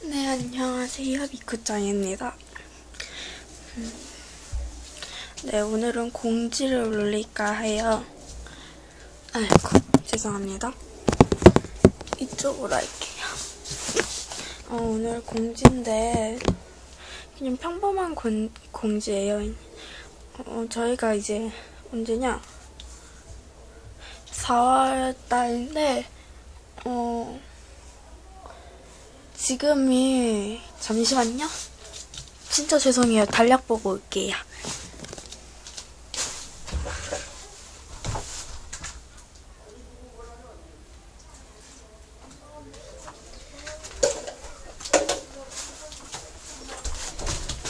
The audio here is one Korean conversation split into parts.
네, 안녕하세요. 미쿠짱입니다. 음, 네, 오늘은 공지를 올릴까 해요. 아이고, 죄송합니다. 이쪽으로 할게요. 어, 오늘 공지인데, 그냥 평범한 공, 공지예요. 어, 저희가 이제, 언제냐? 4월 달인데, 어, 지금이 잠시만요. 진짜 죄송해요. 달력 보고 올게요.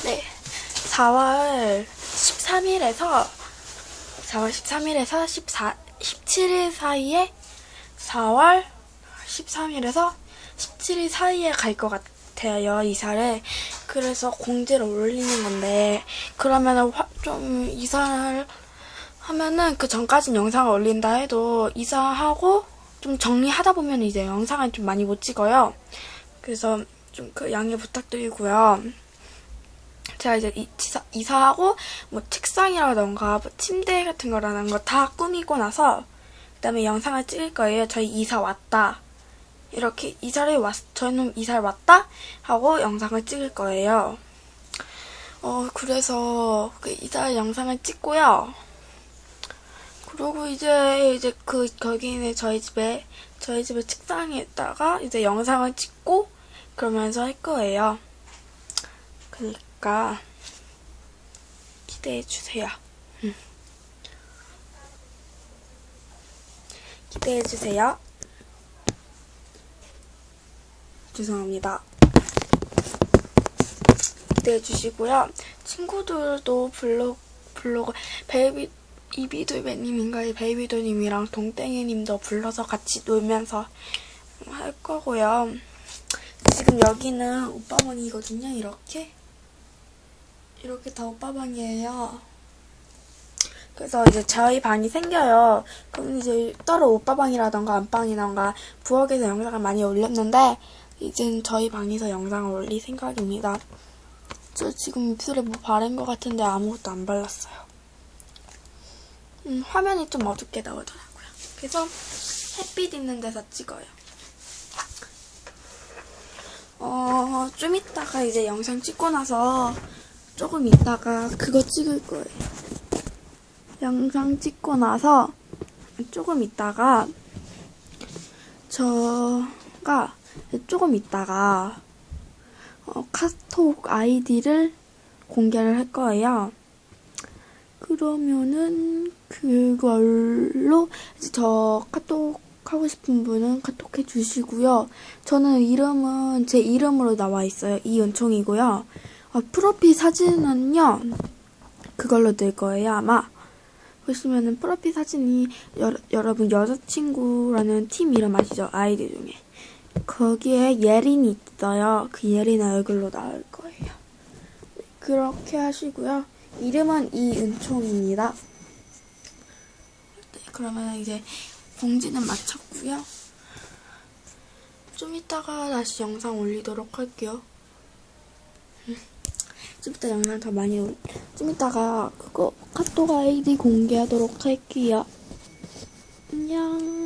네. 4월 13일에서 4월 13일에서 14, 17일 사이에 4월 13일에서 17일 사이에 갈 것 같아요, 이사를. 그래서 공지를 올리는 건데, 그러면은 화- 좀 이사를 하면은 그 전까진 영상을 올린다 해도 이사하고 좀 정리하다 보면 이제 영상을 좀 많이 못 찍어요. 그래서 좀 그 양해 부탁드리고요. 제가 이제 이- 이사, 이사하고 뭐 책상이라던가 뭐 침대 같은 거라는 거 다 꾸미고 나서 그다음에 영상을 찍을 거예요. 저희 이사 왔다. 이렇게 이사를 왔, 저희는 이사를 왔다 하고 영상을 찍을 거예요. 어, 그래서 그 이사 영상을 찍고요. 그리고 이제 이제 그 거기는 저희 집에 저희 집에 책상에다가 이제 영상을 찍고 그러면서 할 거예요. 그러니까 기대해 주세요. 음. 기대해 주세요. 죄송합니다. 기대해 주시고요. 친구들도 블로그, 블로그, 베이비, 이비돌배님인가요? 베이비돌님이랑 동땡이님도 불러서 같이 놀면서 할 거고요. 지금 여기는 오빠 방이거든요, 이렇게. 이렇게 다 오빠 방이에요. 그래서 이제 저희 방이 생겨요. 그럼 이제 따로 오빠 방이라던가 안방이라던가 부엌에서 영상을 많이 올렸는데, 이젠 저희 방에서 영상을 올릴 생각입니다. 저 지금 입술에 뭐 바른 것 같은데 아무것도 안 발랐어요. 음, 화면이 좀 어둡게 나오더라고요. 그래서 햇빛 있는 데서 찍어요. 어, 좀 이따가 이제 영상 찍고 나서 조금 이따가 그거 찍을 거예요. 영상 찍고 나서 조금 이따가 저가 조금 이따가 어, 카톡 아이디를 공개를 할 거예요. 그러면은 그걸로 이제 저 카톡 하고 싶은 분은 카톡 해 주시고요. 저는 이름은 제 이름으로 나와 있어요. 이은총이고요. 어, 프로필 사진은요. 그걸로 될 거예요. 아마 보시면은 프로필 사진이 여, 여러분 여자친구라는 팀 이름 아시죠? 아이디 중에 거기에 예린이 있어요. 그 예린 얼굴로 나올 거예요. 네, 그렇게 하시고요. 이름은 이은총입니다. 네, 그러면 이제 공지는 마쳤고요. 좀 이따가 다시 영상 올리도록 할게요. 음, 좀 이따 영상 더 많이 올, 좀 이따가 그거 카톡 아이디 공개하도록 할게요. 안녕.